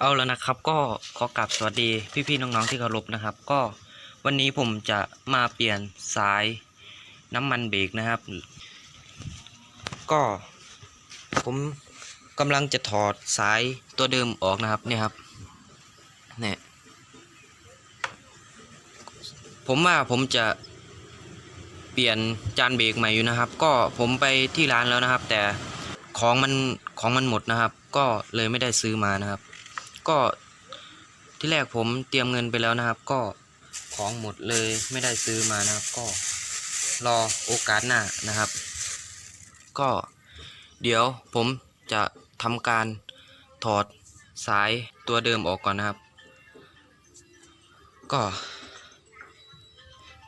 เอาแล้วนะครับก็ขอกราบสวัสดีพี่ๆน้องๆที่เคารพนะครับ ก็วันนี้ผมจะมาเปลี่ยนสายน้ำมันเบรกนะครับ ก็ผมกำลังจะถอดสายตัวเดิมออกนะครับเนี่ยครับเนี่ยผมว่าผมจะเปลี่ยนจานเบรกใหม่อยู่นะครับ ก็ผมไปที่ร้านแล้วนะครับ แต่ของมันของมันหมดนะครับ ก็เลยไม่ได้ซื้อมานะครับ ก็ที่แรกผมเตรียมเงินไปแล้วนะครับ ก็ของหมดเลยไม่ได้ซื้อมานะครับ ก็รอโอกาสหน้านะครับ ก็เดี๋ยวผมจะทำการถอดสายตัวเดิมออกก่อนนะครับ ก็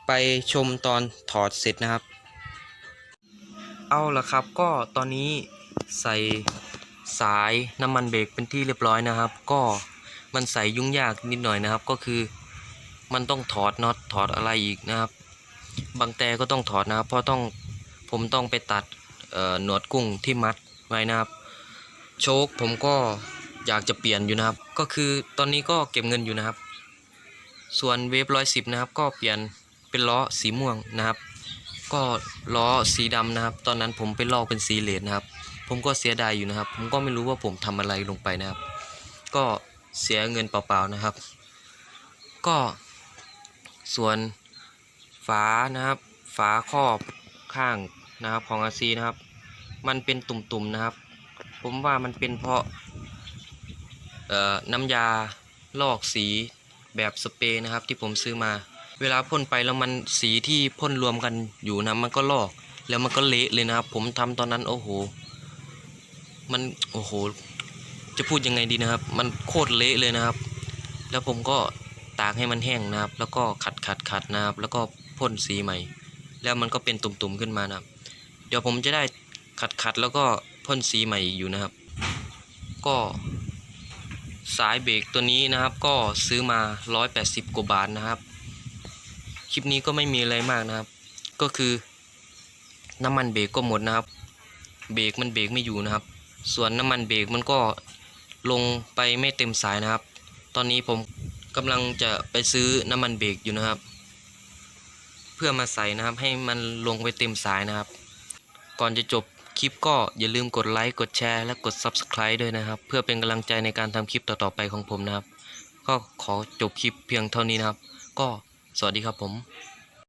ไปชมตอนถอดเสร็จนะครับ เอาละครับก็ตอนนี้ใส่ สายน้ำมันเบรกเป็นที่เรียบร้อยนะครับ ก็มันใส่ยุ่งยากนิดหน่อยนะครับ ก็คือมันต้องถอดน็อตถอดอะไรอีกนะครับ บางแต่ก็ต้องถอดนะครับ เพราะต้องผมต้องไปตัดเอ่อหนวดกุ้งที่มัดไว้นะครับ โชคผมก็อยากจะเปลี่ยนอยู่นะครับ ก็คือตอนนี้ก็เก็บเงินอยู่นะครับ ส่วนเวฟร้อยสิบนะครับ ก็เปลี่ยนเป็นล้อสีม่วงนะครับ ก็ล้อสีดำนะครับ ตอนนั้นผมไปลอกเป็นสีเหลืองนะครับ ผมก็เสียดายอยู่นะครับ ผมก็ไม่รู้ว่าผมทำอะไรลงไปนะครับ ก็เสียเงินเปล่าๆนะครับ ก็ส่วนฝานะครับ ฝาครอบข้างนะครับของอาซีนะครับ มันเป็นตุ่มๆนะครับ ผมว่ามันเป็นเพราะน้ำยาลอกสีแบบสเปรย์นะครับที่ผมซื้อมา เวลาพ่นไปแล้วมันสีที่พ่นรวมกันอยู่นะมันก็ลอก แล้วมันก็เละเลยนะครับ ผมทำตอนนั้นโอ้โห มันโอ้โห จะพูดยังไงดีนะครับ มันโคตรเละเลยนะครับ แล้วผมก็ตากให้มันแห้งนะครับ แล้วก็ขัดขัดขัดนะครับ แล้วก็พ่นสีใหม่ แล้วมันก็เป็นตุ่มๆขึ้นมานะครับ เดี๋ยวผมจะได้ขัดขัดแล้วก็พ่นสีใหม่อีกอยู่นะครับ ก็สายเบรกตัวนี้นะครับก็ซื้อมา 180 กว่าบาทนะครับ คลิปนี้ก็ไม่มีอะไรมากนะครับ ก็คือน้ำมันเบรกก็หมดนะครับ เบรกมันเบรกไม่อยู่นะครับ ส่วนน้ำมันเบรกมันก็ลงไปไม่เต็มสายนะครับ ตอนนี้ผมกำลังจะไปซื้อน้ำมันเบรกอยู่นะครับ เพื่อมาใส่นะครับให้มันลงไปเต็มสายนะครับ ก่อนจะจบคลิปก็อย่าลืมกดไลค์กดแชร์และกด Subscribe ด้วยนะครับ เพื่อเป็นกำลังใจในการทำคลิปต่อๆไปของผมนะครับ ก็ขอจบคลิปเพียงเท่านี้นะครับ ก็ สวัสดีครับผม